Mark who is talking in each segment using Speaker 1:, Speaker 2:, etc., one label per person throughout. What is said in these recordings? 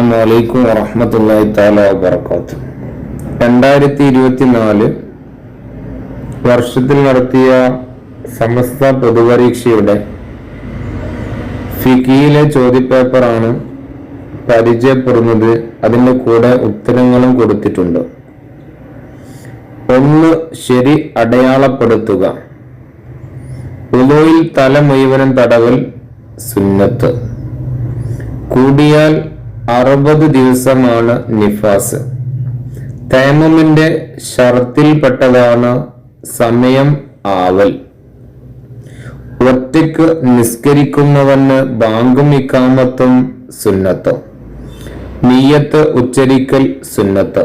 Speaker 1: അസ്സലാമു അലൈക്കും വറഹമത്തല്ലാഹി താല വബർക്കാത്തു രണ്ടായിരത്തി ഇരുപത്തിനാല് വർഷത്തിൽ നടത്തിയ സമസ്ത പൊതുപരീക്ഷയുടെ ഫിക്കിയിലെ ചോദ്യപേപ്പറാണ് പരിചയപ്പെടുന്നത്. അതിന്റെ കൂടെ ഉത്തരങ്ങളും കൊടുത്തിട്ടുണ്ട്. ഒന്ന് ശരി അടയാളപ്പെടുത്തുക. ഉലോയിൽ തല മുഴുവനും തടവൽ സുന്നത്ത്. കൂടിയാൽ അറുപത് ദിവസമാണ് നിഫാസ്. തേമമിന്റെ ഷർത്തിൽപ്പെട്ടതാണ് സമയം ആവൽ. ഒറ്റയ്ക്ക് നിസ്കരിക്കുന്നവന് ബാങ്കും ഇക്കാമത്തും സുന്നത്തം. നീയത്ത് ഉച്ചരിക്കൽ സുന്നത്ത്.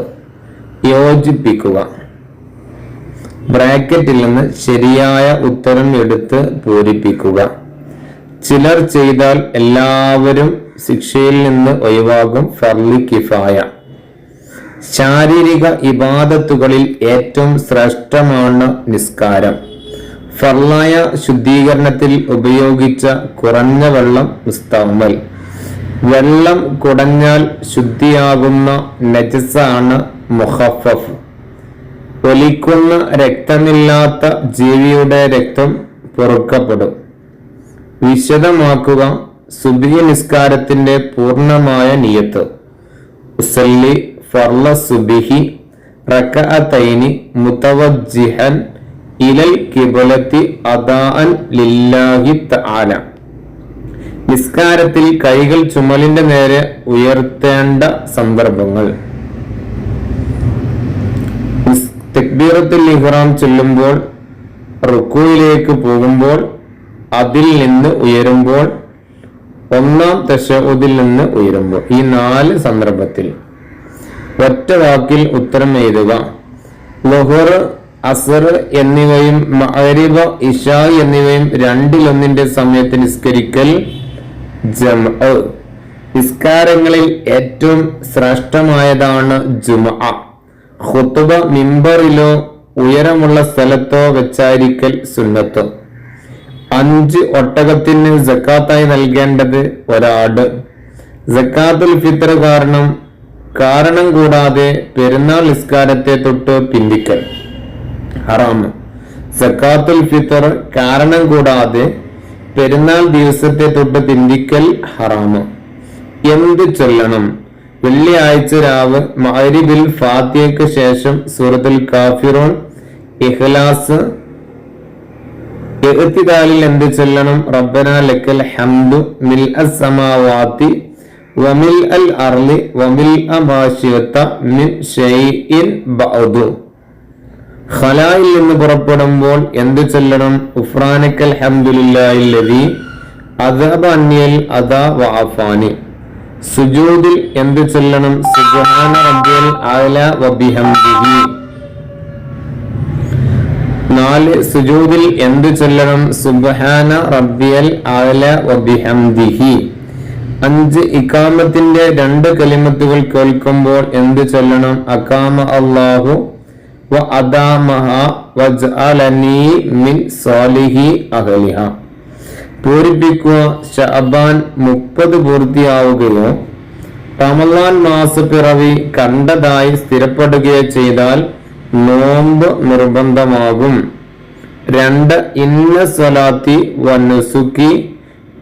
Speaker 1: യോജിപ്പിക്കുക. ബ്രാക്കറ്റിൽ നിന്ന് ശരിയായ ഉത്തരം എടുത്ത് പൂരിപ്പിക്കുക. ചിലർ ചെയ്താൽ എല്ലാവരും ശിക്ഷയിൽ നിന്ന് ഒഴിവാകും ഫർലി കിഫായ. ശാരീരിക ഇബാദത്തുകളിൽ ഏറ്റവും ശ്രേഷ്ഠമാണ് നിസ്കാരം. ഫർലായ ശുദ്ധീകരണത്തിൽ ഉപയോഗിച്ച കുറഞ്ഞ വെള്ളം മുസ്തമ്മൽ വെള്ളം കുടഞ്ഞാൽ ശുദ്ധിയാകുന്ന നജസാണ് മുഹഫഫ്. ഒലിക്കുന്ന രക്തമില്ലാത്ത ജീവിയുടെ രക്തം പൊറുക്കപ്പെടും. വിശദമാക്കുക സുബി നിസ്കാരത്തിന്റെ പൂർണമായ നിയത്ത്. ഉസല്ലി ഫർല സുബിഹി റക്കഅതൈനി മുതവജ്ജിഹൻ ഇലൽ കിബലത്തി അദാഅൻ ലില്ലാഹി തആല. നിസ്കാരത്തിൽ കൈകൾ ചുമലിന്റെ നേരെ ഉയർത്തേണ്ട സന്ദർഭങ്ങൾ. തക്ബീറത്തുൽ ഇഹ്റാം ചൊല്ലുമ്പോൾ റുക്കുയിലേക്ക് പോകുമ്പോൾ അതിൽ നിന്ന് ഉയരുമ്പോൾ ഒന്നാം തശഉദിൽ നിന്ന് ഉയരുമ്പോൾ ഈ നാല് സന്ദർഭത്തിൽ ഒറ്റ വാക്കിൽ ഉത്തരം എഴുതുക. ലൊഹർ അസർ എന്നിവയും മഹരിബ ഇഷ എന്നിവയും രണ്ടിലൊന്നിന്റെ സമയത്ത് നിസ്കരിക്കൽ ജമ നിസ്കാരങ്ങളിൽ ഏറ്റവും ശ്രേഷ്ഠമായതാണ് ജുമ ഹുത്തുബ മിമ്പറിലോ ഉയരമുള്ള സ്ഥലത്തോ വെച്ചായിരിക്കൽ സുന്നത്തോ. അഞ്ച് ഒട്ടകത്തിന് ജക്കാത്തായി നൽകേണ്ടത് ഒരാട്. ജക്കാത്തുൽ ഫിത്തർ കാരണം കാരണം കൂടാതെ പെരുന്നാൾ നിസ്കാരത്തെ തൊട്ട് പിന്തിക്കൽ ഹറാമ് സക്കാത്തുൽ ഫിത്തർ കാരണം കൂടാതെ പെരുന്നാൾ ദിവസത്തെ തൊട്ട് പിന്തിക്കൽ ഹറാമ് എന്ത് ചൊല്ലണം? വെള്ളിയാഴ്ച രാവ് മഹരിബിൽ ഫാത്തിയക്ക് ശേഷം സൂറത്തുൽ കാഫിറോൺ ഇഖ്ലാസ് എഴുത്തിദാലിൽ എന്ത് ചൊല്ലണം? റബ്ബന ലക്കൽ ഹംദു മിൽ അസമാവാത്തി വമിൽ അൽ അർലി വമിൽ അമാശിയത്ത മിൻ ഷൈഇൻ ബഅദു. ഖലായിൽ നിന്ന് പുറപ്പെടുമ്പോൾ എന്ത് ചൊല്ലണം? ഉഫ്രാനക്കൽ ഹംദുലില്ലാഹില്ലദി അദബ അന്യൽ അദാ വഅഫാനി. സുജൂദിൽ എന്ത് ചൊല്ലണം? സുബ്ഹാന റബ്ബിയൽ അഅല വബിഹംദിഹി നാല് സുജൂദിൽ എന്ത് ചൊല്ലണം? സുബഹാന റബ്ബിയൽ ആല വബിഹംദിഹി അഞ്ച് ഇക്കാമത്തിന്റെ രണ്ട് കലിമത്തുകൾ കേൾക്കുമ്പോൾ എന്ത് ചൊല്ലണം? അക്കാമ അള്ളാഹു വ അദാമഹ വജ്അലനി മിൻ സാലിഹി അഹലിഹ. പൂരിപ്പിക്കുക ഷഅബാൻ മുപ്പത് പൂർത്തിയാവുകയോ റമലാൻ മാസപ്പിറവി കണ്ടതായി സ്ഥിരപ്പെടുകയോ ചെയ്താൽ നോമ്പ് നിർബന്ധമാകും. രണ്ട് ഇന്ന സ്വലാത്തി വനുസുക്കി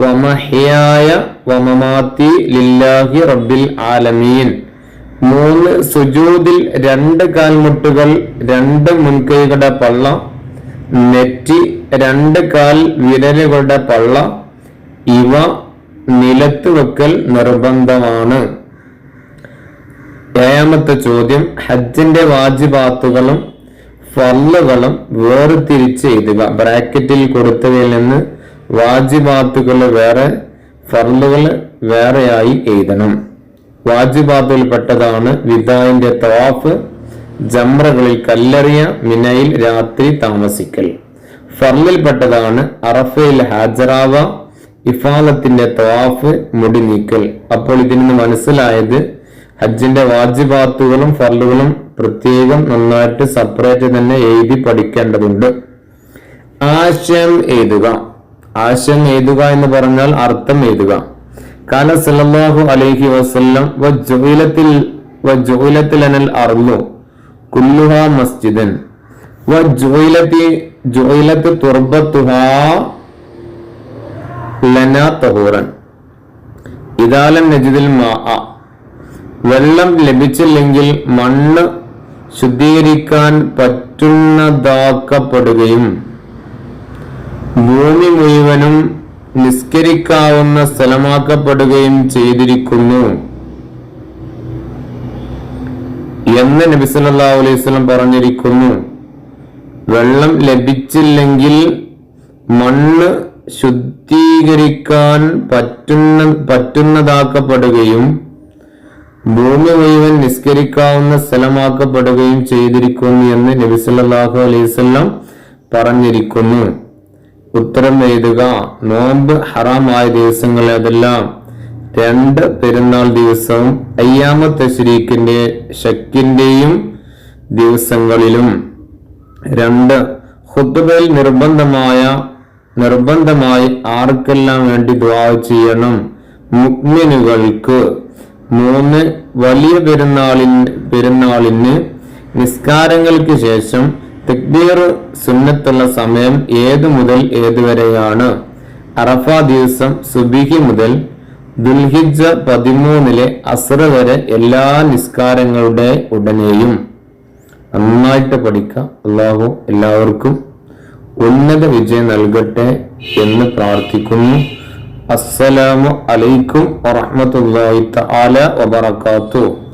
Speaker 1: വമഹിയായ വമമാത്തി ലില്ലാഹി റബ്ബിൽ ആലമീൻ. മൂന്ന് സുജൂദിൽ രണ്ട് കാൽമുട്ടുകൾ രണ്ട് മുൻകൈകളുടെ പള്ള നെറ്റി രണ്ട് കാൽ വിരലുകളുടെ പള്ള ഇവ നിലത്ത് വെക്കൽ നിർബന്ധമാണ്. ഏഴാമത്തെ ചോദ്യം ഹജ്ജിന്റെ വാജിബാത്തുകളും ഫല്ലുകളും വേർതിരിച്ച് എഴുതുക ബ്രാക്കറ്റിൽ കൊടുത്തതിൽ നിന്ന് വാജിബാത്തുകൾ വേറെ ഫർലുകൾ വേറെയായി എഴുതണം. വാജിബാത്തുകൾപ്പെട്ടതാണ് വിദായന്റെ തവാഫ് ജമ്രകളിൽ കല്ലെറിയ മിനയിൽ രാത്രി താമസിക്കൽ. ഫർലിൽപ്പെട്ടതാണ് അറഫയിൽ ഹാജറാവ ഇഫാലത്തിന്റെ തവാഫ് മുടി നീക്കൽ. അപ്പോൾ ഇതിൽ നിന്ന് മനസ്സിലായത് ഹജ്ജിന്റെ വാജിബാത്തുകളും ഫർലുകളും പ്രത്യേകം നന്നായിട്ട് സെപ്പറേറ്റ് തന്നെ എഴുതി പഠിക്കേണ്ടതുണ്ട്. ആശയം എഴുതുക. ആശയം എഴുതുക എന്ന് പറഞ്ഞാൽ അർത്ഥം എഴുതുക. കാല സല്ലല്ലാഹു അലൈഹി വസല്ലം വജുഇലത്തിൽ വജുഇലത്തിൽ അനൽ അർളു കുല്ലുഹാ മസ്ജിദൻ വജുഇലത്തി ജുഇലത്ത് തുർബത്തുഹാ ലന തഹൂറൻ ഇതാലം നജിദിൽ മാ വെള്ളം ലഭിച്ചില്ലെങ്കിൽ മണ്ണ് ശുദ്ധീകരിക്കാൻ പറ്റുന്നതാക്കപ്പെടുകയും ഭൂമി മുഴുവനും നിസ്കരിക്കാവുന്ന സ്ഥലമാക്കപ്പെടുകയും ചെയ്തിരിക്കുന്നു. എന്ന് നബി സല്ലല്ലാഹു പറഞ്ഞിരിക്കുന്നു. വെള്ളം ലഭിച്ചില്ലെങ്കിൽ മണ്ണ് ശുദ്ധീകരിക്കാൻ പറ്റുന്ന പറ്റുന്നതാക്കപ്പെടുകയും ഭൂമി മുഴുവൻ നിസ്കരിക്കാവുന്ന സ്ഥലമാക്കപ്പെടുകയും ചെയ്തിരിക്കുന്നു എന്ന് നബി സല്ലല്ലാഹു അലൈഹി വസല്ലം പറഞ്ഞിരിക്കുന്നു. ഉത്തരം എഴുതുക. നോമ്പ് ഹറാമായ ദിവസങ്ങൾ അതെല്ലാം രണ്ട് പെരുന്നാൾ ദിവസവും അയ്യാമത്തെ ശരീക്കിന്റെ ശക്കിന്റെയും ദിവസങ്ങളിലും. രണ്ട് ഹുത്തുബയിൽ നിർബന്ധമായ നിർബന്ധമായി ആർക്കെല്ലാം വേണ്ടി ദ്വാ ചെയ്യണം? മുഗ്മിനുകൾക്ക്. മൂന്ന് വലിയ പെരുന്നാളിന് പെരുന്നാളിന് നിസ്കാരങ്ങൾക്ക് ശേഷം തക്ബീർ സുന്നത്തുള്ള സമയം ഏതു മുതൽ ഏതുവരെയാണ് അറഫ ദിവസം സുബിഹി മുതൽ ദുൽഹിജ പതിമൂന്നിലെ അസ്ര വരെ എല്ലാ നിസ്കാരങ്ങളുടെ ഉടനെയും. നന്നായിട്ട് പഠിക്കുക അള്ളാഹു എല്ലാവർക്കും ഉന്നത വിജയം നൽകട്ടെ എന്ന് പ്രാർത്ഥിക്കുന്നു. അസ്സലാമു അലൈക്കും വറഹ്മത്തുള്ളാഹി തആല വബറകാതുഹു.